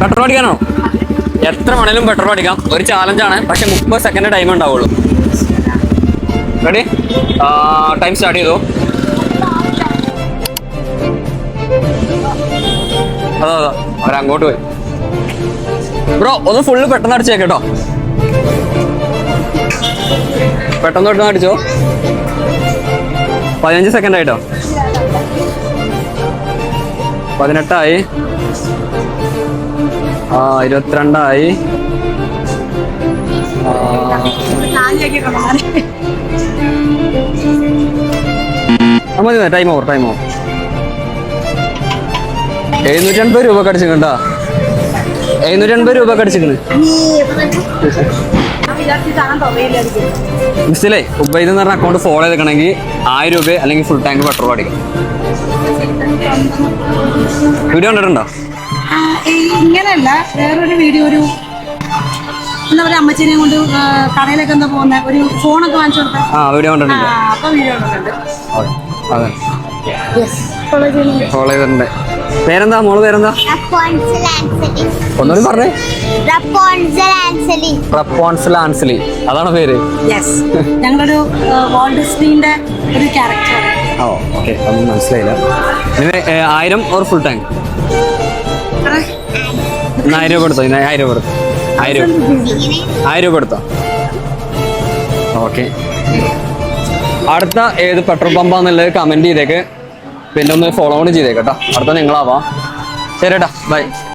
Petrol അടിക്കാനോ? എത്ര വേണേലും petrol അടിക്കാം. ഒരു ചാലഞ്ചാണ് പക്ഷെ മുപ്പത് സെക്കൻഡ് ടൈം ഉണ്ടാവുള്ളൂ. റെഡി ടൈം സ്റ്റാർട്ട് ചെയ്തു. അതാ അതാ. അവരങ്ങോട്ട് പോയി. ബ്രോ ഒന്ന് ഫുള്ള് പെട്ടെന്ന് അടിച്ചേക്കട്ടോ പെട്ടെന്ന് പെട്ടെന്ന് അടിച്ചോ. പതിനഞ്ച് സെക്കൻഡ് ആയിട്ടോ. പതിനെട്ടായി. ആ ഇരുപത്തിരണ്ടായി. മതി ടൈം ഓവർ ടൈം ഓവർ എഴുന്നൂറ്റി അൻപത് രൂപ കടിച്ചിട്ടുണ്ടാ എഴുന്നൂറ്റി അൻപത് രൂപ കടിച്ചിട്ടുണ്ട്. മിസ്സിലേ ഉബൈദ് എന്ന് പറഞ്ഞ അക്കൗണ്ട് ഫോളോ ചെയ്തിക്കണമെങ്കിൽ ആയിരം രൂപ അല്ലെങ്കിൽ ഫുൾ ടാങ്ക് പെട്രോൾ അടിക്കണം. വീഡിയോ കണ്ടിട്ടുണ്ടോ? ഇങ്ങനെയല്ല വേറൊരു വീഡിയോ ഒരു എന്താ പറയുക അമ്മച്ചീനെ കൊണ്ട് കടയിലൊക്കെ എന്താ പോകുന്ന ഒരു ഫോണൊക്കെ വാങ്ങിച്ചു കൊടുത്താൽ ആ വീഡിയോ കണ്ടിട്ടുണ്ട്. അപ്പൊ വീഡിയോ കണ്ടിട്ടുണ്ട്. ഫോളോ ചെയ്തിട്ടുണ്ട്. പേരെന്താ മോൾ പേരെന്താ? ഒന്നുകൂടി പറഞ്ഞേ. റപ്പോൺസൽ ആൻസലി അതാണ് പേര്. യെസ് ഞങ്ങളൊരു വാൾഡ് ഡിസ്നീന്റെ ഒരു ക്യാരക്ടർ ഓ ഓക്കെ ഒന്നും മനസ്സിലായില്ല. ആയിരം ഓർ ഫുൾ ടാങ്ക് ഇന്ന് ആയിരം രൂപ എടുത്തോ? ഞാൻ ആയിരം രൂപ എടുത്തോ? ആയിരം രൂപ ആയിരം രൂപ എടുത്തോ? ഓക്കെ. അടുത്ത ഏത് പെട്രോൾ പമ്പാന്നുള്ളത് കമന്റ് ചെയ്തേക്ക്. പിന്നെ ഒന്ന് ഫോളോ ഓൺ ചെയ്തേക്കട്ടോ അടുത്ത നിങ്ങളാവാം. ശരി ഏട്ടാ ബൈ